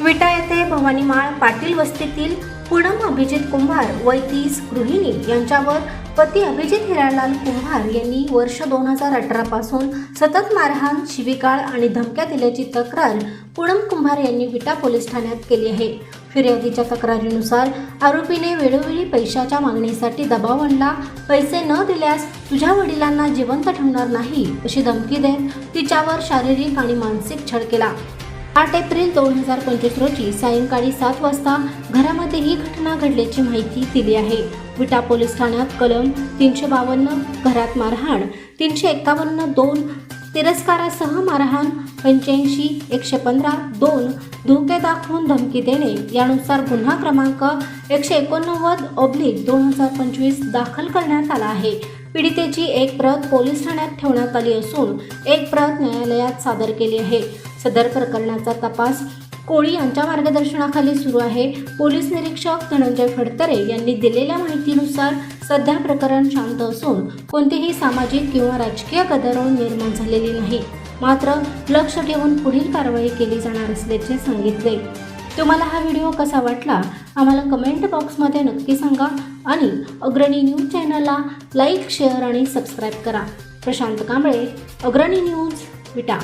विटा येथे भवानीमाळ पाटील वस्तीतील पूनम अभिजित कुंभार वय तीस गृहिणी यांच्यावर पती अभिजित हिरालाल कुंभार यांनी वर्ष दोन हजार अठरा पासून सतत मारहाण शिविकाळ आणि धमक्या दिल्याची तक्रार पूनम कुंभार यांनी विटा पोलीस ठाण्यात केली आहे. फिर्यादीच्या तक्रारीनुसार आरोपीने वेळोवेळी पैशाच्या मागणीसाठी दबाव आणला पैसे न दिल्यास तुझ्या वडिलांना जिवंत ठेवणार नाही अशी धमकी देत तिच्यावर शारीरिक आणि मानसिक छळ केला. आठ एप्रिल दोन हजार पंचवीस रोजी सायंकाळी सात वाजता घरामध्ये ही घटना घडल्याची माहिती दिली आहे. विटा पोलीस ठाण्यात कलम तीनशे बावन्न घरात मारहाण तीनशे एकावन्न दोन तिरस्कारासह मारहाण पंच्याऐंशी एकशे पंधरा दोन धोके दाखवून धमकी देणे. यानुसार गुन्हा क्रमांक एकशे एकोणनव्वद ऑब्लिक दोन हजार पंचवीस दाखल करण्यात आला आहे. पीडितेची एक प्रत पोलीस ठाण्यात ठेवण्यात आली असून एक प्रत न्यायालयात सादर केली आहे. सदर प्रकरणाचा तपास कोळी यांच्या मार्गदर्शनाखाली सुरू आहे. पोलीस निरीक्षक धनंजय फडतरे यांनी दिलेल्या माहितीनुसार सध्या प्रकरण शांत असून कोणतीही सामाजिक किंवा राजकीय गदारोळ निर्माण झालेली नाही. मात्र लक्ष ठेवून पुढील कारवाई केली जाणार असल्याचे सांगितले. तुम्हाला हा व्हिडिओ कसा वाटला? आम्हाला कमेंट बॉक्समध्ये नक्की सांगा आणि अग्रणी न्यूज चॅनलला लाईक शेअर आणि सबस्क्राईब करा. प्रशांत कांबळे अग्रणी न्यूज विटा.